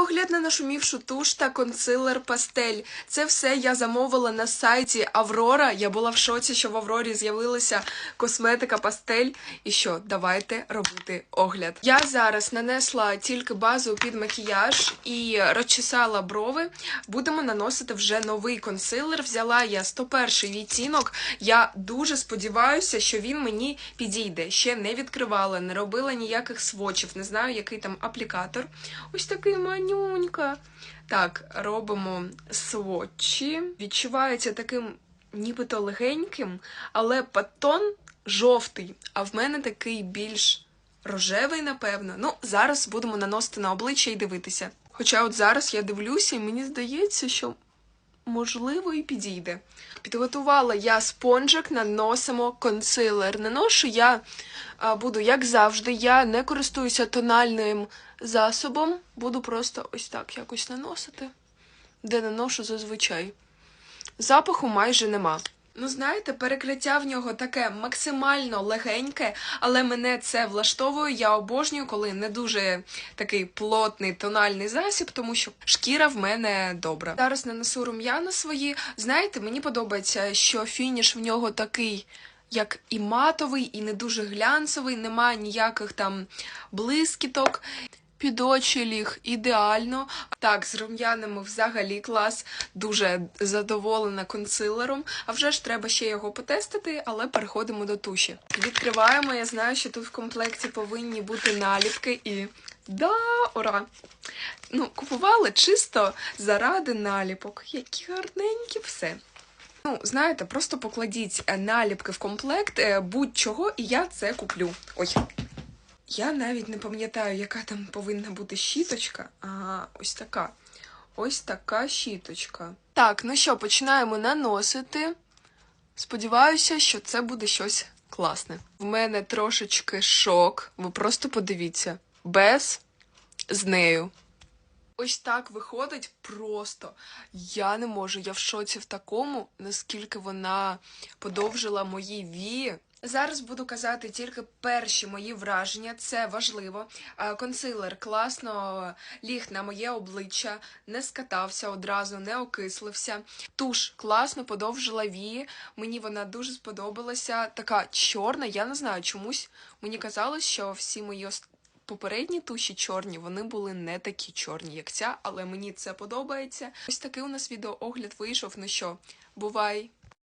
Відеоогляд на нашумівшу туш та консилер пастель. Це все я замовила на сайті Аврора. Я була в шоці, що в Аврорі з'явилася косметика пастель. І що, давайте робити огляд. Я зараз нанесла тільки базу під макіяж і розчесала брови. Будемо наносити вже новий консилер. Взяла я 101 відтінок. Я дуже сподіваюся, що він мені підійде. Ще не відкривала, не робила ніяких свочів, не знаю, який там аплікатор. Ось такий манюнька. Так, робимо свочі. Відчувається таким нібито легеньким, але патон жовтий, а в мене такий більш рожевий, напевно. Ну, зараз будемо наносити на обличчя і дивитися. Хоча от зараз я дивлюся, і мені здається, що можливо і підійде. Підготувала я спонжик, наносимо консилер. Наношу я буду, як завжди, я не користуюся тональним засобом, буду просто ось так якось наносити, де наношу зазвичай. Запаху майже нема. Ну, знаєте, перекриття в нього таке максимально легеньке, але мене це влаштовує. Я обожнюю, коли не дуже такий плотний тональний засіб, тому що шкіра в мене добра. Зараз нанесу рум'яна свої. Знаєте, мені подобається, що фініш в нього такий. Як і матовий, і не дуже глянцевий, немає ніяких там блискіток. Під очі ліг ідеально. Так, з рум'янами взагалі клас. Дуже задоволена консилером. А вже ж треба ще його потестити, але переходимо до туші. Відкриваємо. Я знаю, що тут в комплекті повинні бути наліпки і. Да, ура! Ну, купували чисто заради наліпок. Які гарненькі все. Ну, знаєте, просто покладіть е, наліпки в комплект е, будь-чого, і я це куплю. Ой. Я навіть не пам'ятаю, яка там повинна бути щіточка. А ось така. Ось така щіточка. Так, ну що, починаємо наносити. Сподіваюся, що це буде щось класне. В мене трошечки шок. Ви просто подивіться. Без з нею. Ось так виходить просто. Я не можу. Я в шоці в такому, наскільки вона подовжила мої вії. Зараз буду казати тільки перші мої враження, це важливо. Консилер класно ліг на моє обличчя, не скатався одразу, не окислився. Туш класно подовжила вії. Мені вона дуже сподобалася. Така чорна. Я не знаю чомусь. Мені казалось, що всі мої попередні туші чорні, вони були не такі чорні, як ця, але мені це подобається. Ось такий у нас відеоогляд вийшов. Ну що, бувай!